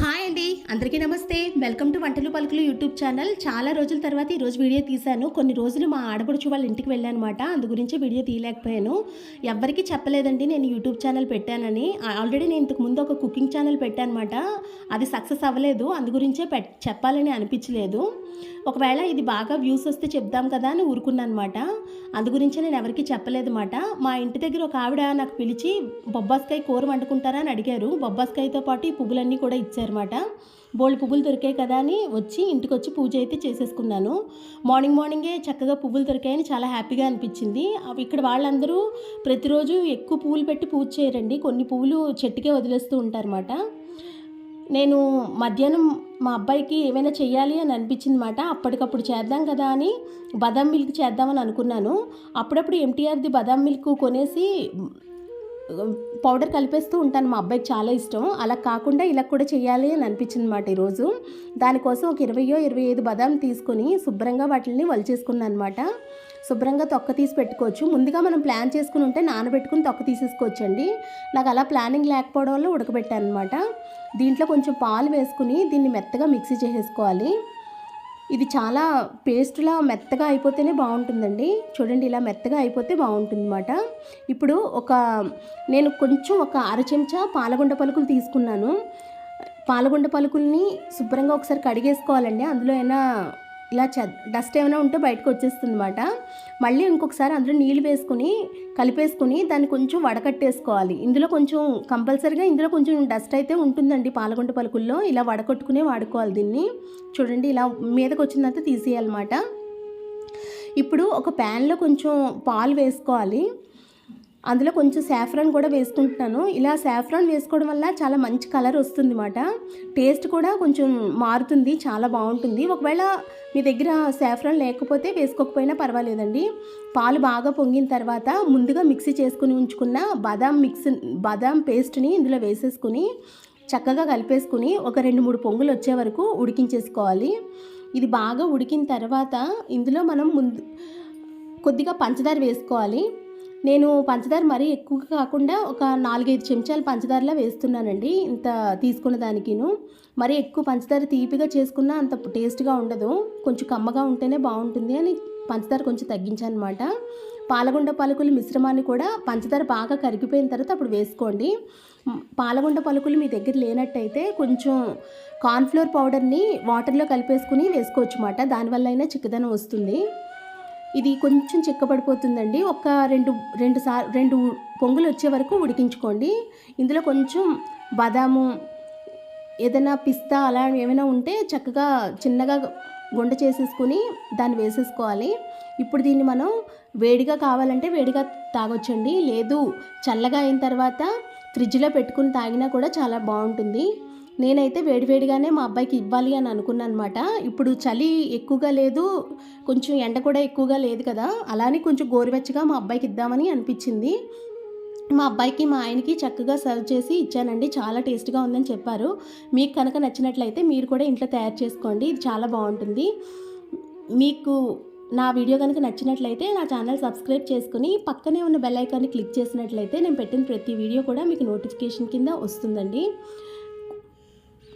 Hi అండి అందరికీ నమస్తే. వెల్కమ్ టు వంటలు పలుకులు యూట్యూబ్ ఛానల్. చాలా రోజుల తర్వాత ఈరోజు వీడియో తీశాను. కొన్ని రోజులు మా ఆడపడుచు వాళ్ళ ఇంటికి వెళ్ళాను అనమాట అందు గురించి వీడియో తీయలేకపోయాను. ఎవ్వరికీ చెప్పలేదండి. నేను యూట్యూబ్ ఛానల్ పెట్టానని. ఆల్రెడీ నేను ఇంతకు ముందు ఒక కుకింగ్ ఛానల్ పెట్టానమాట. అది సక్సెస్ అవ్వలేదు. అందు గురించే చెప్పాలని అనిపించలేదు. ఒకవేళ ఇది బాగా వ్యూస్ వస్తే చెప్దాం కదా అని ఊరుకున్నానమాట. అనమాట అందు గురించే నేను ఎవరికీ చెప్పలేదు మాట మా ఇంటి దగ్గర ఒక ఆవిడ నాకు పిలిచి బొబ్బాస్కాయ కూర వండుకుంటారా? అని అడిగారు. బొబ్బాస్కాయతో పాటు ఈ పువ్వులన్నీ కూడా ఇచ్చారన్నమాట. బోల్డ్ పువ్వులు దొరికాయి కదా అని వచ్చి ఇంటికి వచ్చి పూజ అయితే చేసేసుకున్నాను. మార్నింగ్ మార్నింగే చక్కగా పువ్వులు దొరికాయని చాలా హ్యాపీగా అనిపించింది. అవి ఇక్కడ వాళ్ళందరూ ప్రతిరోజు ఎక్కువ పువ్వులు పెట్టి పూజ చేయరండి. కొన్ని పువ్వులు చెట్టుకే వదిలేస్తూ ఉంటారన్నమాట. నేను మధ్యాహ్నం మా అబ్బాయికి ఏమైనా చేయాలి అని అనిపించింది మాట అప్పటికప్పుడు చేద్దాం కదా అని బదాం మిల్క్ చేద్దామని అనుకున్నాను. అప్పుడప్పుడు ఎంటీఆర్ది బదాం మిల్క్ కొనేసి పౌడర్ కలిపేస్తూ ఉంటాను. మా అబ్బాయికి చాలా ఇష్టం. అలా కాకుండా ఇలా కూడా చేయాలి అని అనిపించింది అనమాట ఈరోజు. దానికోసం ఒక ఇరవయో ఇరవై ఐదు బదాం తీసుకొని శుభ్రంగా వాటిని వలిచేసుకున్నాను అనమాట శుభ్రంగా తొక్క తీసి పెట్టుకోవచ్చు. ముందుగా మనం ప్లాన్ చేసుకుని ఉంటే నానబెట్టుకుని తొక్క తీసేసుకోవచ్చు అండి నాకు అలా ప్లానింగ్ లేకపోవడం వల్ల ఉడకబెట్టాను అనమాట దీంట్లో కొంచెం పాలు వేసుకుని దీన్ని మెత్తగా మిక్సీ చేసేసుకోవాలి. ఇది చాలా పేస్ట్లా మెత్తగా అయిపోతేనే బాగుంటుందండి. చూడండి ఇలా మెత్తగా అయిపోతే బాగుంటుందన్నమాట. ఇప్పుడు ఒక నేను కొంచెం ఒక అర చెంచా పాలగుండ పలుకులు తీసుకున్నాను. పాలగుండ పలుకుల్ని శుభ్రంగా ఒకసారి కడిగేసుకోవాలండి. అందులో అయినా ఇలా డస్ట్ ఏమైనా ఉంటే బయటకు వచ్చేస్తుంది అనమాట మళ్ళీ ఇంకొకసారి అందులో నీళ్ళు వేసుకుని కలిపేసుకుని దాన్ని కొంచెం వడకట్టేసుకోవాలి. ఇందులో కొంచెం కంపల్సరీగా ఇందులో కొంచెం డస్ట్ అయితే ఉంటుందండి పాలగుంట పలుకుల్లో. ఇలా వడకట్టుకునే వాడుకోవాలి దీన్ని. చూడండి ఇలా మీదకి వచ్చిందంతా తీసేయాలన్నమాట. ఇప్పుడు ఒక ప్యాన్లో కొంచెం పాలు వేసుకోవాలి. అందులో కొంచెం సాఫ్రాన్ కూడా వేసుకుంటున్నాను. ఇలా సాఫ్రాన్ వేసుకోవడం వల్ల చాలా మంచి కలర్ వస్తుంది అన్నమాట టేస్ట్ కూడా కొంచెం మారుతుంది చాలా బాగుంటుంది. ఒకవేళ మీ దగ్గర సాఫ్రాన్ లేకపోతే వేసుకోకపోయినా పర్వాలేదండి. పాలు బాగా పొంగిన తర్వాత ముందుగా మిక్సీ చేసుకుని ఉంచుకున్న బాదాం మిక్స్ బాదాం పేస్ట్ని ఇందులో వేసేసుకుని చక్కగా కలిపేసుకుని ఒక రెండు మూడు పొంగులు వచ్చే వరకు ఉడికించేసుకోవాలి. ఇది బాగా ఉడికిన తర్వాత ఇందులో మనం ముందు కొద్దిగా పంచదార వేసుకోవాలి. నేను పంచదార మరీ ఎక్కువ కాకుండా ఒక నాలుగైదు చెంచాలు పంచదారలా వేస్తున్నానండి ఇంత తీసుకున్న దానికిను. మరీ ఎక్కువ పంచదార తీపిగా చేసుకున్నా అంత టేస్ట్గా ఉండదు కొంచెం కమ్మగా ఉంటేనే బాగుంటుంది అని పంచదార కొంచెం తగ్గించాను అనమాట పాలగుండ పలుకుల మిశ్రమాన్ని కూడా పంచదార బాగా కరిగిపోయిన తర్వాత అప్పుడు వేసుకోండి. పాలగుండ పలుకులు మీ దగ్గర లేనట్టయితే కొంచెం కార్న్ఫ్లోర్ పౌడర్ని వాటర్లో కలిపేసుకుని వేసుకోవచ్చు అన్నమాట దానివల్ల అయినా చిక్కదనం వస్తుంది. ఇది కొంచెం చిక్కబడిపోతుందండి. ఒక రెండు రెండు సార్ రెండు పొంగులు వచ్చే వరకు ఉడికించుకోండి. ఇందులో కొంచెం బాదాము ఏదైనా పిస్తా అలా ఏమైనా ఉంటే చక్కగా చిన్నగా గుండ చేసేసుకుని దాన్ని వేసేసుకోవాలి. ఇప్పుడు దీన్ని మనం వేడిగా కావాలంటే వేడిగా తాగొచ్చండి. లేదు చల్లగా అయిన తర్వాత ఫ్రిడ్జ్లో పెట్టుకుని తాగినా కూడా చాలా బాగుంటుంది. నేనైతే వేడివేడిగానే మా అబ్బాయికి ఇవ్వాలి అని అనుకున్నాను అనమాట ఇప్పుడు చలి ఎక్కువగా లేదు కొంచెం ఎండ కూడా ఎక్కువగా లేదు కదా అలానే కొంచెం గోరువెచ్చగా మా అబ్బాయికి ఇద్దామని అనిపించింది. మా అబ్బాయికి మా ఆయనకి చక్కగా సర్వ్ చేసి ఇచ్చానండి. చాలా టేస్ట్గా ఉందని చెప్పారు. మీకు కనుక నచ్చినట్లయితే మీరు కూడా ఇంట్లో తయారు చేసుకోండి. ఇది చాలా బాగుంటుంది. మీకు నా వీడియో కనుక నచ్చినట్లయితే నా ఛానల్ సబ్స్క్రైబ్ చేసుకుని పక్కనే ఉన్న బెల్ ఐకాన్ని క్లిక్ చేసినట్లయితే నేను పెట్టిన ప్రతి వీడియో కూడా మీకు నోటిఫికేషన్ కింద వస్తుందండి.